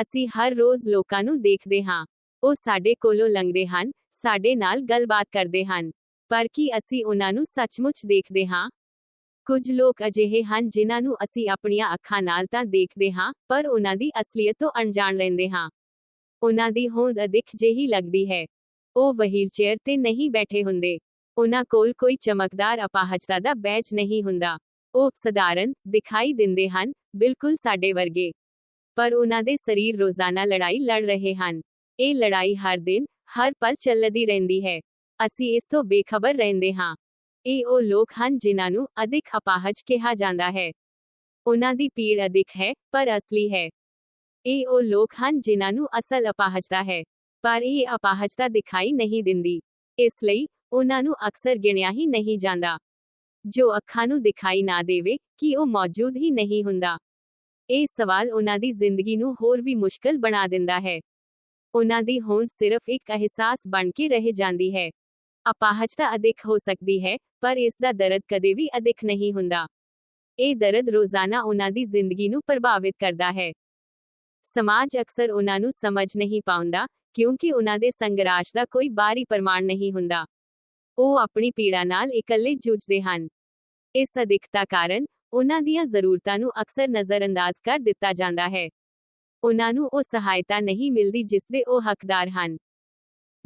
ਅਸੀਂ ਹਰ ਰੋਜ਼ ਲੋਕਾਂ ਨੂੰ ਦੇਖਦੇ ਹਾਂ। ਉਹ ਸਾਡੇ ਕੋਲੋਂ ਲੰਘਦੇ ਹਨ, ਸਾਡੇ ਨਾਲ ਗੱਲਬਾਤ ਕਰਦੇ ਹਨ। ਪਰ ਕੀ ਅਸੀਂ ਉਹਨਾਂ ਨੂੰ ਸੱਚਮੁੱਚ ਦੇਖਦੇ ਹਾਂ? ਕੁਝ ਲੋਕ ਅਜਿਹੇ ਹਨ ਜਿਨ੍ਹਾਂ ਨੂੰ ਅਸੀਂ ਆਪਣੀਆਂ ਅੱਖਾਂ ਨਾਲ ਤਾਂ ਦੇਖਦੇ ਹਾਂ, ਪਰ ਉਹਨਾਂ ਦੀ ਅਸਲੀਅਤ ਤੋਂ ਅਣਜਾਣ ਰਹਿੰਦੇ ਹਾਂ। ਉਹਨਾਂ ਦੀ ਹੋਂਦ ਅਦਿਖ ਜਿਹੀ ਲੱਗਦੀ ਹੈ। ਉਹ ਵਹੀਲ ਚੇਅਰ ਤੇ ਨਹੀਂ ਬੈਠੇ ਹੁੰਦੇ। ਉਹਨਾਂ ਕੋਲ ਕੋਈ ਚਮਕਦਾਰ ਅਪਾਹਜਤਾ ਦਾ ਬੈਜ ਨਹੀਂ ਹੁੰਦਾ। ਉਹ ਸਧਾਰਨ ਦਿਖਾਈ ਦਿੰਦੇ ਹਨ, ਬਿਲਕੁਲ ਸਾਡੇ ਵਰਗੇ। ਪਰ ਉਹਨਾਂ ਦੇ ਸਰੀਰ ਰੋਜ਼ਾਨਾ ਲੜਾਈ ਲੜ ਰਹੇ ਹਨ। ਇਹ ਲੜਾਈ ਹਰ ਦਿਨ, ਹਰ ਪਲ ਚੱਲਦੀ ਰਹਿੰਦੀ ਹੈ। ਅਸੀਂ ਇਸ ਤੋਂ ਬੇਖਬਰ ਰਹਿੰਦੇ ਹਾਂ। ਇਹ ਉਹ ਲੋਕ ਹਨ ਜਿਨ੍ਹਾਂ ਨੂੰ ਅਧਿਕ ਅਪਾਹਜ ਕਿਹਾ ਜਾਂਦਾ ਹੈ। ਉਹਨਾਂ ਦੀ ਪੀੜ ਅਧਿਕ ਹੈ, ਪਰ ਅਸਲੀ ਹੈ। ਇਹ ਉਹ ਲੋਕ ਹਨ ਜਿਨ੍ਹਾਂ ਨੂੰ ਅਸਲ ਅਪਾਹਜਤਾ ਹੈ। ਪਰ ਇਹ ਅਪਾਹਜਤਾ ਦਿਖਾਈ ਨਹੀਂ ਦਿੰਦੀ। ਇਸ ਲਈ ਉਹਨਾਂ ਨੂੰ ਅਕਸਰ ਗਿਣਿਆ ਹੀ ਨਹੀਂ ਜਾਂਦਾ। ਜੋ ਅੱਖਾਂ ਨੂੰ ਦਿਖਾਈ ਨਾ ਦੇਵੇ, ਕਿ ਉਹ ਮੌਜੂਦ ਹੀ ਨਹੀਂ ਹੁੰਦਾ। ਇਹ ਸਵਾਲ ਉਹਨਾਂ ਦੀ ਜ਼ਿੰਦਗੀ ਨੂੰ ਹੋਰ ਵੀ ਮੁਸ਼ਕਲ ਬਣਾ ਦਿੰਦਾ ਹੈ। ਉਹਨਾਂ ਦੀ ਹੋਂਦ ਸਿਰਫ ਇੱਕ ਅਹਿਸਾਸ ਬਣ ਕੇ ਰਹਿ ਜਾਂਦੀ ਹੈ। ਅਪਾਹਜਤਾ ਅਧਿਕ ਹੋ ਸਕਦੀ ਹੈ, ਪਰ ਇਸ ਦਾ ਦਰਦ ਕਦੇ ਵੀ ਅਧਿਕ ਨਹੀਂ ਹੁੰਦਾ। ਇਹ ਦਰਦ ਰੋਜ਼ਾਨਾ ਉਹਨਾਂ ਦੀ ਜ਼ਿੰਦਗੀ ਨੂੰ ਪ੍ਰਭਾਵਿਤ ਕਰਦਾ ਹੈ। ਸਮਾਜ ਅਕਸਰ ਉਹਨਾਂ ਨੂੰ ਸਮਝ ਨਹੀਂ ਪਾਉਂਦਾ, ਕਿਉਂਕਿ ਉਹਨਾਂ ਦੇ ਸੰਘਰਸ਼ ਦਾ ਕੋਈ ਬਾਹਰੀ ਪ੍ਰਮਾਣ ਨਹੀਂ ਹੁੰਦਾ। ਉਹ ਆਪਣੀ ਪੀੜਾ ਨਾਲ ਇਕੱਲੇ ਜੂਝਦੇ ਹਨ। ਇਸ ਅਧਿਕਤਾ ਕਾਰਨ ਉਹਨਾਂ ਦੀਆਂ ਜ਼ਰੂਰਤਾਂ ਨੂੰ ਅਕਸਰ ਨਜ਼ਰਅੰਦਾਜ਼ ਕਰ ਦਿੱਤਾ ਜਾਂਦਾ ਹੈ। ਉਹਨਾਂ ਨੂੰ ਉਹ ਸਹਾਇਤਾ ਨਹੀਂ ਮਿਲਦੀ ਜਿਸ ਦੇ ਉਹ ਹੱਕਦਾਰ ਹਨ।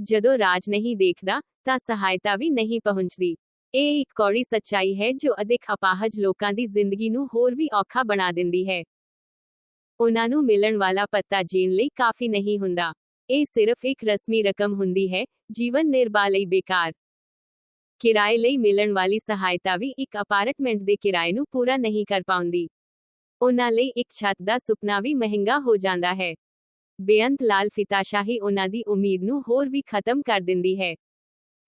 ਜਦੋਂ ਰਾਜ ਨਹੀਂ ਦੇਖਦਾ, ਤਾਂ ਸਹਾਇਤਾ ਵੀ ਨਹੀਂ ਪਹੁੰਚਦੀ। ਇਹ ਇੱਕ ਕੌੜੀ ਸੱਚਾਈ ਹੈ ਜੋ ਅਧਿਕ ਅਪਾਹਜ ਲੋਕਾਂ ਦੀ ਜ਼ਿੰਦਗੀ ਨੂੰ ਹੋਰ ਵੀ ਔਖਾ ਬਣਾ ਦਿੰਦੀ ਹੈ। ਉਹਨਾਂ ਨੂੰ ਮਿਲਣ ਵਾਲਾ ਪੱਤਾ ਜੀਣ ਲਈ ਕਾਫੀ ਨਹੀਂ ਹੁੰਦਾ। ਇਹ ਸਿਰਫ ਇੱਕ ਰਸਮੀ ਰਕਮ ਹੁੰਦੀ ਹੈ, ਜੀਵਨ ਨਿਰਬਾਹ ਲਈ ਬੇਕਾਰ। ਕਿਰਾਏ ਲਈ ਮਿਲਣ ਵਾਲੀ ਸਹਾਇਤਾ ਵੀ ਇੱਕ ਅਪਾਰਟਮੈਂਟ ਦੇ ਕਿਰਾਏ ਨੂੰ ਪੂਰਾ ਨਹੀਂ ਕਰ ਪਾਉਂਦੀ। ਉਹਨਾਂ ਲਈ ਇੱਕ ਛੱਤ ਦਾ ਸੁਪਨਾ ਵੀ ਮਹਿੰਗਾ ਹੋ ਜਾਂਦਾ ਹੈ। ਬੇਅੰਤ ਲਾਲ ਫਿਤਾਸ਼ਾਹੀ ਉਹਨਾਂ ਦੀ ਉਮੀਦ ਨੂੰ ਹੋਰ ਵੀ ਖਤਮ ਕਰ ਦਿੰਦੀ ਹੈ।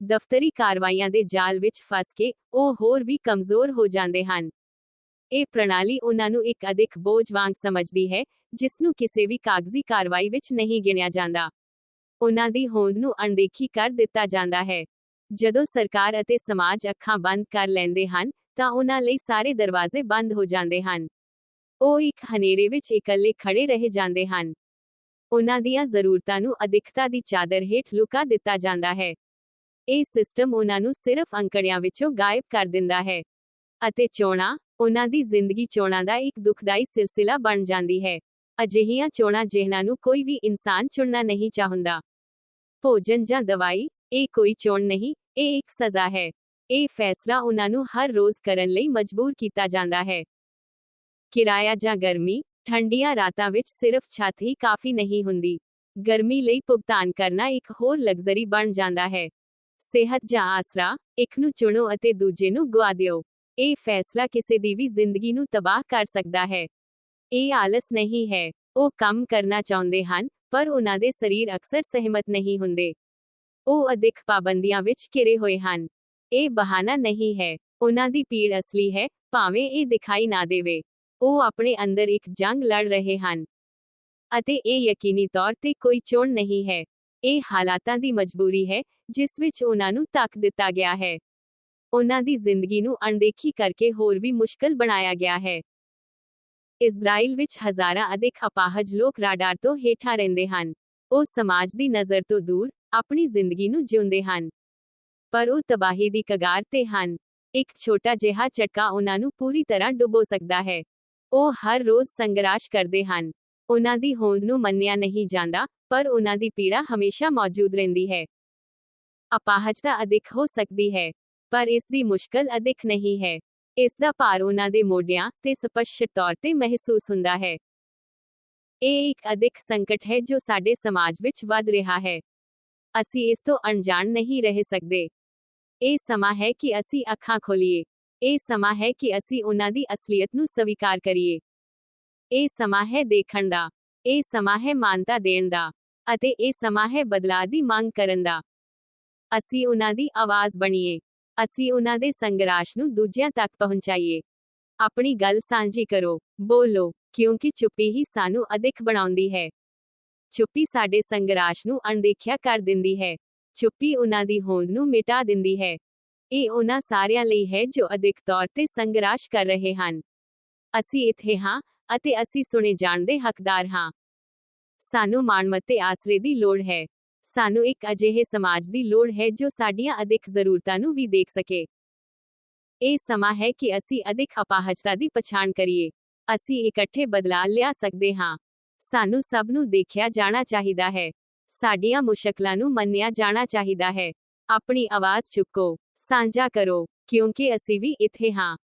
ਦਫ਼ਤਰੀ ਕਾਰਵਾਈਆਂ ਦੇ ਜਾਲ ਵਿੱਚ ਫਸ ਕੇ ਉਹ ਹੋਰ ਵੀ ਕਮਜ਼ੋਰ ਹੋ ਜਾਂਦੇ ਹਨ। ਇਹ ਪ੍ਰਣਾਲੀ ਉਹਨਾਂ ਨੂੰ ਇੱਕ ਅਧਿਕ ਬੋਝ ਵਾਂਗ ਸਮਝਦੀ ਹੈ, ਜਿਸ ਨੂੰ ਕਿਸੇ ਵੀ ਕਾਗਜ਼ੀ ਕਾਰਵਾਈ ਵਿੱਚ ਨਹੀਂ ਗਿਣਿਆ ਜਾਂਦਾ। ਉਹਨਾਂ ਦੀ ਹੋਂਦ ਨੂੰ ਅਣਦੇਖੀ ਕਰ ਦਿੱਤਾ ਜਾਂਦਾ ਹੈ। ਜਦੋਂ ਸਰਕਾਰ ਅਤੇ ਸਮਾਜ ਅੱਖਾਂ ਬੰਦ ਕਰ ਲੈਂਦੇ ਹਨ, ਤਾਂ ਉਹਨਾਂ ਲਈ ਸਾਰੇ ਦਰਵਾਜ਼ੇ ਬੰਦ ਹੋ ਜਾਂਦੇ ਹਨ। ਉਹ ਇੱਕ ਹਨੇਰੇ ਵਿੱਚ ਇਕੱਲੇ ਖੜੇ ਰਹਿ ਜਾਂਦੇ ਹਨ। ਉਹਨਾਂ ਦੀਆਂ ਜ਼ਰੂਰਤਾਂ ਨੂੰ ਅਧਿਕਤਾ ਦੀ ਚਾਦਰ ਹੇਠ ਲੁਕਾ ਦਿੱਤਾ ਜਾਂਦਾ ਹੈ। ਇਹ ਸਿਸਟਮ ਉਹਨਾਂ ਨੂੰ ਸਿਰਫ ਅੰਕੜਿਆਂ ਵਿੱਚੋਂ ਗਾਇਬ ਕਰ ਦਿੰਦਾ ਹੈ ਅਤੇ ਚੋਣਾਂ, ਉਹਨਾਂ ਦੀ ਜ਼ਿੰਦਗੀ ਚੋਣਾਂ ਦਾ ਇੱਕ ਦੁਖਦਾਈ ਸਿਲਸਿਲਾ ਬਣ ਜਾਂਦੀ ਹੈ। ਅਜਿਹੀਆਂ ਚੋਣਾਂ ਜਿਹਨਾਂ ਨੂੰ ਕੋਈ ਵੀ ਇਨਸਾਨ ਚੁਣਨਾ ਨਹੀਂ ਚਾਹੁੰਦਾ। ਭੋਜਨ ਜਾਂ ਦਵਾਈ ਇਹ ਕੋਈ ਚੋਣ ਨਹੀਂ, ਇਹ ਇੱਕ ਸਜ਼ਾ ਹੈ। ਇਹ ਫੈਸਲਾ ਉਹਨਾਂ ਨੂੰ ਹਰ ਰੋਜ਼ ਕਰਨ ਲਈ ਮਜਬੂਰ ਕੀਤਾ ਜਾਂਦਾ ਹੈ। ਕਿਰਾਇਆ ਜਾਂ ਗਰਮੀ, ਠੰਡੀਆਂ ਰਾਤਾਂ ਵਿੱਚ ਸਿਰਫ ਛੱਤ ਹੀ ਕਾਫੀ ਨਹੀਂ ਹੁੰਦੀ। ਗਰਮੀ ਲਈ ਭੁਗਤਾਨ ਕਰਨਾ ਇੱਕ ਹੋਰ ਲਗਜ਼ਰੀ ਬਣ ਜਾਂਦਾ ਹੈ। ਸਿਹਤ ਜਾਂ ਆਸਰਾ, ਇੱਕ ਨੂੰ ਚੁਣੋ ਅਤੇ ਦੂਜੇ ਨੂੰ ਗੁਆ ਦਿਓ। ਇਹ ਫੈਸਲਾ ਕਿਸੇ ਦੀ ਵੀ ਜ਼ਿੰਦਗੀ ਨੂੰ ਤਬਾਹ ਕਰ ਸਕਦਾ ਹੈ। ਇਹ ਆਲਸ ਨਹੀਂ ਹੈ। ਉਹ ਕੰਮ ਕਰਨਾ ਚਾਹੁੰਦੇ ਹਨ, ਪਰ ਉਹਨਾਂ ਦੇ ਸਰੀਰ ਅਕਸਰ ਸਹਿਮਤ ਨਹੀਂ ਹੁੰਦੇ। ਉਹ ਅਧਿਕ ਪਾਬੰਦੀਆਂ ਵਿੱਚ ਘਿਰੇ ਹੋਏ ਹਨ। ਇਹ ਬਹਾਨਾ ਨਹੀਂ ਹੈ। ਉਹਨਾਂ ਦੀ ਪੀੜ ਅਸਲੀ ਹੈ, ਭਾਵੇਂ ਇਹ ਦਿਖਾਈ ਨਾ ਦੇਵੇ। ਉਹ ਆਪਣੇ ਅੰਦਰ ਇੱਕ ਜੰਗ ਲੜ ਰਹੇ ਹਨ। ਅਤੇ ਇਹ ਯਕੀਨੀ ਤੌਰ ਤੇ ਕੋਈ ਚੋਣ ਨਹੀਂ ਹੈ। ਇਹ ਹਾਲਾਤਾਂ ਦੀ ਮਜਬੂਰੀ ਹੈ, ਜਿਸ ਵਿੱਚ ਉਹਨਾਂ ਨੂੰ ਤੱਕ ਦਿੱਤਾ ਗਿਆ ਹੈ। ਉਹਨਾਂ ਦੀ ਜ਼ਿੰਦਗੀ ਨੂੰ ਅਣਦੇਖੀ ਕਰਕੇ ਹੋਰ ਵੀ ਮੁਸ਼ਕਲ ਬਣਾਇਆ ਗਿਆ ਹੈ। ਇਜ਼ਰਾਈਲ ਵਿੱਚ ਹਜ਼ਾਰਾਂ ਅਧਿਕ ਅਪਾਹਜ ਲੋਕ ਰਾਡਾਰ ਤੋਂ ਹੇਠਾਂ ਰਹਿੰਦੇ ਹਨ। ਉਹ ਸਮਾਜ ਦੀ ਨਜ਼ਰ ਤੋਂ ਦੂਰ ਆਪਣੀ ਜ਼ਿੰਦਗੀ ਨੂੰ ਜਿਉਂਦੇ ਹਨ। ਪਰ ਉਹ ਤਬਾਹੀ ਦੀ ਕਗਾਰ ਤੇ ਹਨ। ਇੱਕ ਛੋਟਾ ਜਿਹਾ ਝਟਕਾ ਉਹਨਾਂ ਨੂੰ ਪੂਰੀ ਤਰ੍ਹਾਂ ਡੁਬੋ ਸਕਦਾ ਹੈ। ਉਹ ਹਰ ਰੋਜ਼ ਸੰਘਰਸ਼ ਕਰਦੇ ਹਨ। ਉਹਨਾਂ ਦੀ ਹੋਂਦ ਨੂੰ ਮੰਨਿਆ ਨਹੀਂ ਜਾਂਦਾ, ਪਰ ਉਹਨਾਂ ਦੀ ਪੀੜਾ ਹਮੇਸ਼ਾ ਮੌਜੂਦ ਰਹਿੰਦੀ ਹੈ। ਅਪਾਹਜਤਾ ਅਧਿਕ ਹੋ ਸਕਦੀ ਹੈ, ਪਰ ਇਸ ਦੀ ਮੁਸ਼ਕਲ ਅਧਿਕ ਨਹੀਂ ਹੈ। ਇਸ ਦਾ ਭਾਰ ਉਹਨਾਂ ਦੇ ਮੋਢਿਆਂ ਤੇ ਸਪਸ਼ਟ ਤੌਰ ਤੇ ਮਹਿਸੂਸ ਹੁੰਦਾ ਹੈ। ਇਹ ਇੱਕ ਅਧਿਕ ਸੰਕਟ ਹੈ ਜੋ ਸਾਡੇ ਸਮਾਜ ਵਿੱਚ ਵੱਧ ਰਿਹਾ ਹੈ। ਅਸੀਂ ਇਸ ਤੋਂ ਅਣਜਾਣ ਨਹੀਂ ਰਹਿ ਸਕਦੇ। ਇਹ ਸਮਾਂ ਹੈ ਕਿ ਅਸੀਂ ਅੱਖਾਂ ਖੋਲੀਏ। ਇਹ ਸਮਾਂ ਹੈ ਕਿ ਅਸੀਂ ਉਹਨਾਂ ਦੀ ਅਸਲੀਅਤ ਨੂੰ ਸਵੀਕਾਰ ਕਰੀਏ। ਇਹ ਸਮਾਂ ਹੈ ਦੇਖਣ ਦਾ। ਇਹ ਸਮਾਂ ਹੈ ਮਾਨਤਾ ਦੇਣ ਦਾ। ਅਤੇ ਇਹ ਸਮਾਂ ਹੈ ਬਦਲਾਅ ਦੀ ਮੰਗ ਕਰਨ ਦਾ। ਅਸੀਂ ਉਹਨਾਂ ਦੀ ਆਵਾਜ਼ ਬਣੀਏ। ਅਸੀਂ ਉਹਨਾਂ ਦੇ ਸੰਘਰਸ਼ ਨੂੰ ਦੂਜਿਆਂ ਤੱਕ ਪਹੁੰਚਾਈਏ। ਆਪਣੀ ਗੱਲ ਸਾਂਝੀ ਕਰੋ। ਬੋਲੋ। ਕਿਉਂਕਿ ਚੁੱਪੀ ਹੀ ਸਾਨੂੰ ਅਧਿਕ ਬਣਾਉਂਦੀ ਹੈ। ਚੁੱਪੀ ਸਾਡੇ ਸੰਘਰਸ਼ ਨੂੰ ਅਣਦੇਖਿਆ ਕਰ ਦਿੰਦੀ ਹੈ। ਚੁੱਪੀ ਉਹਨਾਂ ਦੀ ਹੋਂਦ ਨੂੰ ਮਿਟਾ ਦਿੰਦੀ ਹੈ। ਇਹ ਉਹਨਾਂ ਸਾਰਿਆਂ ਲਈ ਹੈ ਜੋ ਅਧਿਕ ਤੌਰ ਤੇ ਸੰਘਰਸ਼ ਕਰ ਰਹੇ ਹਨ। ਅਸੀਂ ਇੱਥੇ ਹਾਂ ਅਤੇ ਅਸੀਂ ਸੁਣੇ ਜਾਣ ਦੇ ਹੱਕਦਾਰ ਹਾਂ। ਸਾਨੂੰ ਮਾਣਮੱਤੇ ਤੇ ਆਸਰੇ ਦੀ ਲੋੜ ਹੈ। ਸਾਨੂੰ ਇੱਕ ਅਜਿਹੇ ਸਮਾਜ ਦੀ ਲੋੜ ਹੈ ਜੋ ਸਾਡੀਆਂ ਅਧਿਕ ਜ਼ਰੂਰਤਾਂ ਨੂੰ ਵੀ ਦੇਖ ਸਕੇ। ਇਹ ਸਮਾਂ ਹੈ ਕਿ ਅਸੀਂ ਅਧਿਕ ਅਪਾਹਜਤਾ ਦੀ ਪਛਾਣ ਕਰੀਏ। ਅਸੀਂ ਇਕੱਠੇ ਬਦਲਾਅ ਲਿਆ ਸਕਦੇ ਹਾਂ। ਸਾਨੂੰ ਸਭ ਨੂੰ ਦੇਖਿਆ ਜਾਣਾ ਚਾਹੀਦਾ ਹੈ। ਸਾਡੀਆਂ ਮੁਸ਼ਕਲਾਂ ਨੂੰ ਮੰਨਿਆ ਜਾਣਾ ਚਾਹੀਦਾ ਹੈ। ਆਪਣੀ ਆਵਾਜ਼ ਚੁੱਕੋ। ਸਾਂਝਾ ਕਰੋ, ਕਿਉਂਕਿ ਅਸੀਂ ਵੀ ਇੱਥੇ ਹਾਂ।